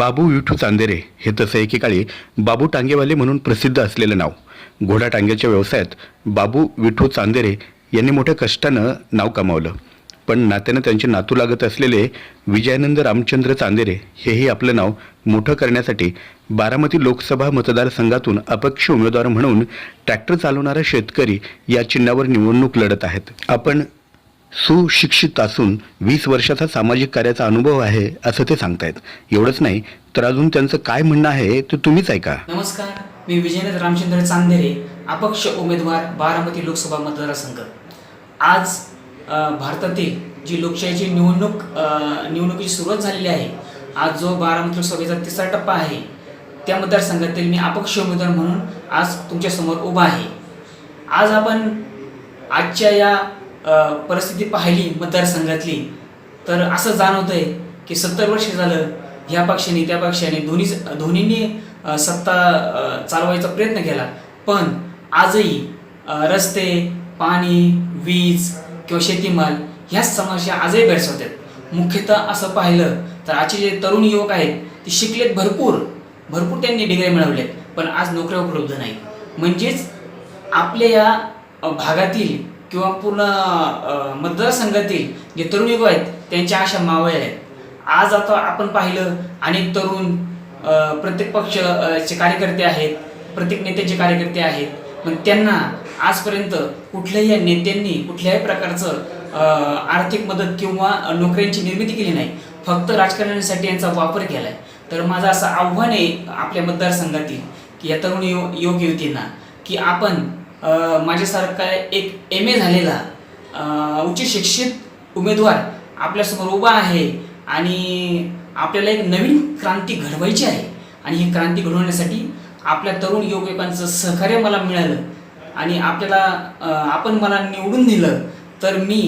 बाबू विठू चांदेरे हे तसं एकेकाळी बाबू टांगेवाले म्हणून प्रसिद्ध असलेलं नाव. घोडा टांग्याच्या व्यवसायात बाबू विठू चांदेरे यांनी मोठ्या कष्टानं नाव कमावलं. पण नात्यानं त्यांचे नातू लागत असलेले विजयानंद रामचंद्र चांदेरे हेही आपलं नाव मोठं करण्यासाठी बारामती लोकसभा मतदारसंघातून अपक्ष उमेदवार म्हणून ट्रॅक्टर चालवणारा शेतकरी या चिन्हावर निवडणूक लढत आहेत. आपण सुशिक्षित असून वीस वर्षाचा सामाजिक कार्याचा अनुभव आहे असं ते सांगतायत. एवढंच नाही तर अजून त्यांचं काय म्हणणं आहे ते तुम्हीच ऐका. नमस्कार मी विजयनाथ रामचंद्र चांदेरे अपक्ष उमेदवार बारामती लोकसभा मतदारसंघ आज भारतातील जी लोकशाहीची निवडणूक निवडणुकीची सुरुवात झालेली आहे आज जो बारामती लोकसभेचा तिसरा टप्पा आहे त्या मतदारसंघातील मी अपक्ष उमेदवार म्हणून आज तुमच्यासमोर उभा आहे. आज आपण आजच्या या परिस्थिती पाहिली मतदारसंघातली तर असं जाणवतंय की सत्तर वर्ष झालं ह्या पक्षाने त्या पक्षाने दोन्ही दोन्हींनी सत्ता चालवायचा प्रयत्न केला. पण आजही रस्ते पाणी वीज किंवा शेतीमाल ह्याच समस्या आजही भेडसावतात मुख्यतः असं पाहिलं तर आजचे जे तरुण युवक आहेत ते शिकलेत भरपूर. भरपूर त्यांनी डिग्री मिळवल्यात पण आज नोकऱ्या उपलब्ध नाहीत. म्हणजेच आपल्या या भागातील किंवा पूर्ण मतदारसंघातील जे तरुण युग आहेत त्यांच्या अशा मावळ्या आहेत. आज आता आपण पाहिलं अनेक तरुण प्रत्येक पक्ष चे कार्यकर्ते आहेत प्रत्येक नेत्याचे कार्यकर्ते आहेत. पण त्यांना आजपर्यंत कुठल्याही नेत्यांनी कुठल्याही प्रकारचं आर्थिक मदत किंवा नोकऱ्यांची निर्मिती केली नाही. फक्त राजकारण्यासाठी यांचा वापर केला आहे तर माझं असं आव्हान आहे आपल्या मतदारसंघातील की या तरुण यु युवक युवतींना की आपण माझ्यासारखा एक एम ए झालेला उच्च शिक्षित उमेदवार आपल्यासमोर उभा आहे आणि आपल्याला एक नवीन क्रांती घडवायची आहे आणि ही क्रांती घडवण्यासाठी आपल्या तरुण युवकांचं सहकार्य मला मिळालं आणि आपल्याला आपण मला निवडून दिलं तर मी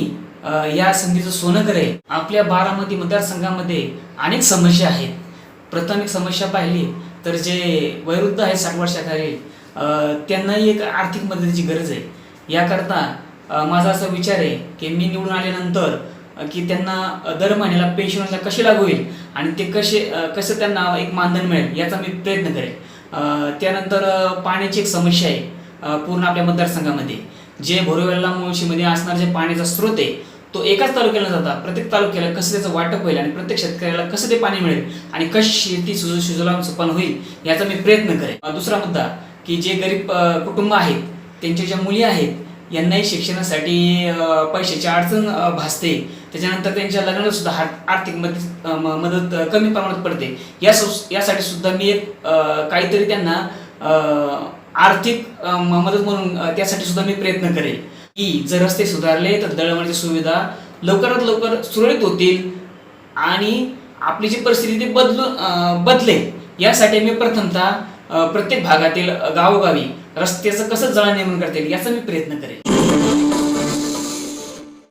या संधीचं सोनं करेल. आपल्या बारामती मतदारसंघामध्ये अनेक समस्या आहेत. प्रथम एक समस्या पाहिली तर जे वयोवृद्ध आहेत साठ वर्षाखालील त्यांनाही एक आर्थिक मदतीची गरज आहे. याकरता माझा असा विचार आहे की मी निवडून आल्यानंतर की त्यांना दर महिन्याला पेन्शनला कसे लागू होईल आणि ते कसे कसं त्यांना एक मानधन मिळेल याचा मी प्रयत्न करेल. त्यानंतर पाण्याची एक समस्या आहे पूर्ण आपल्या मतदारसंघामध्ये. जे भोरवेला मुळशीमध्ये असणार जे पाण्याचा स्रोत आहे तो एकाच तालुक्याला जाता. प्रत्येक तालुक्याला कसं त्याचं वाटप होईल आणि प्रत्येक शेतकऱ्याला कसं ते पाणी मिळेल आणि कशी शेती सुजो सुजलाम सुपान होईल याचा मी प्रयत्न करेन दुसरा मुद्दा की जे गरीब कुटुंब आहेत त्यांच्या ज्या मुली आहेत यांनाही शिक्षणासाठी पैशाची अडचण भासते. त्याच्यानंतर त्यांच्या लग्नाला सुद्धा आर्थिक मदत म- मदत कमी प्रमाणात पडते. या यासाठी सुद्धा मी एक काहीतरी त्यांना आर्थिक म- मदत म्हणून त्यासाठी सुद्धा मी प्रयत्न करेल. की जर रस्ते सुधारले तर दळणवळणाची सुविधा लवकरात लवकर सुरळीत होतील आणि आपली जी परिस्थिती ती बदलू अ, बदलेल. यासाठी मी प्रथमतः प्रत्येक भागातील गावोगावी रस्त्याचं कसं जळण निर्माण करता येईल याचा मी प्रयत्न करेल